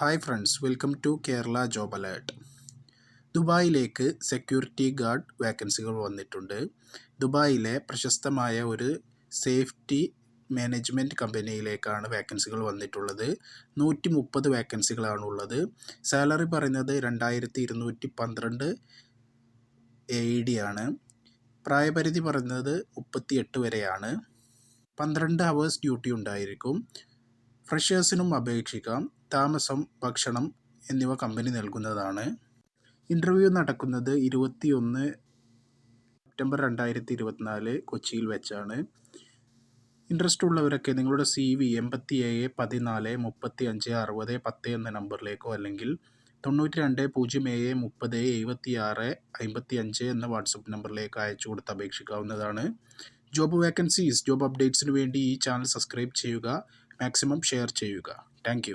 Hi friends welcome to Kerala job alert. ദുബായിലേക്ക് security guard വേക്കൻസികൾ വന്നിട്ടുണ്ട്. ദുബായിലെ പ്രശസ്തമായ ഒരു സേഫ്റ്റി മാനേജ്മെന്റ് കമ്പനിയിലേക്കാണ് വേക്കൻസികൾ വന്നിട്ടുള്ളത്. നൂറ്റി മുപ്പത് വേക്കൻസികളാണ് ഉള്ളത് സാലറി പറയുന്നത് രണ്ടായിരത്തി ഇരുന്നൂറ്റി പന്ത്രണ്ട് എ ഡി ആണ്. പ്രായപരിധി പറയുന്നത് മുപ്പത്തി എട്ട് വരെയാണ്. പന്ത്രണ്ട് ഹവേഴ്സ് ഡ്യൂട്ടി ഉണ്ടായിരിക്കും. ഫ്രഷേഴ്സിനും അപേക്ഷിക്കാം. താമസം ഭക്ഷണം എന്നിവ കമ്പനി നൽകുന്നതാണ്. ഇന്റർവ്യൂ നടക്കുന്നത് ഇരുപത്തിയൊന്ന് സെപ്റ്റംബർ രണ്ടായിരത്തി ഇരുപത്തിനാല് കൊച്ചിയിൽ വെച്ചാണ്. ഇൻട്രസ്റ്റ് ഉള്ളവരൊക്കെ നിങ്ങളുടെ സി വി എൺപത്തി ഏഴ് പതിനാല് മുപ്പത്തി അഞ്ച് അറുപത് പത്ത് എന്ന നമ്പറിലേക്കോ അല്ലെങ്കിൽ തൊണ്ണൂറ്റി രണ്ട് പൂജ്യം ഏഴ് മുപ്പത് എഴുപത്തി ആറ് അമ്പത്തി അഞ്ച് എന്ന വാട്സപ്പ് നമ്പറിലേക്ക് അയച്ചു കൊടുത്ത് അപേക്ഷിക്കാവുന്നതാണ്. ജോബ് വേക്കൻസീസ് ജോബ് അപ്ഡേറ്റ്സിന് വേണ്ടി ഈ ചാനൽ സബ്സ്ക്രൈബ് ചെയ്യുക മാക്സിമം ഷെയർ ചെയ്യുക. താങ്ക്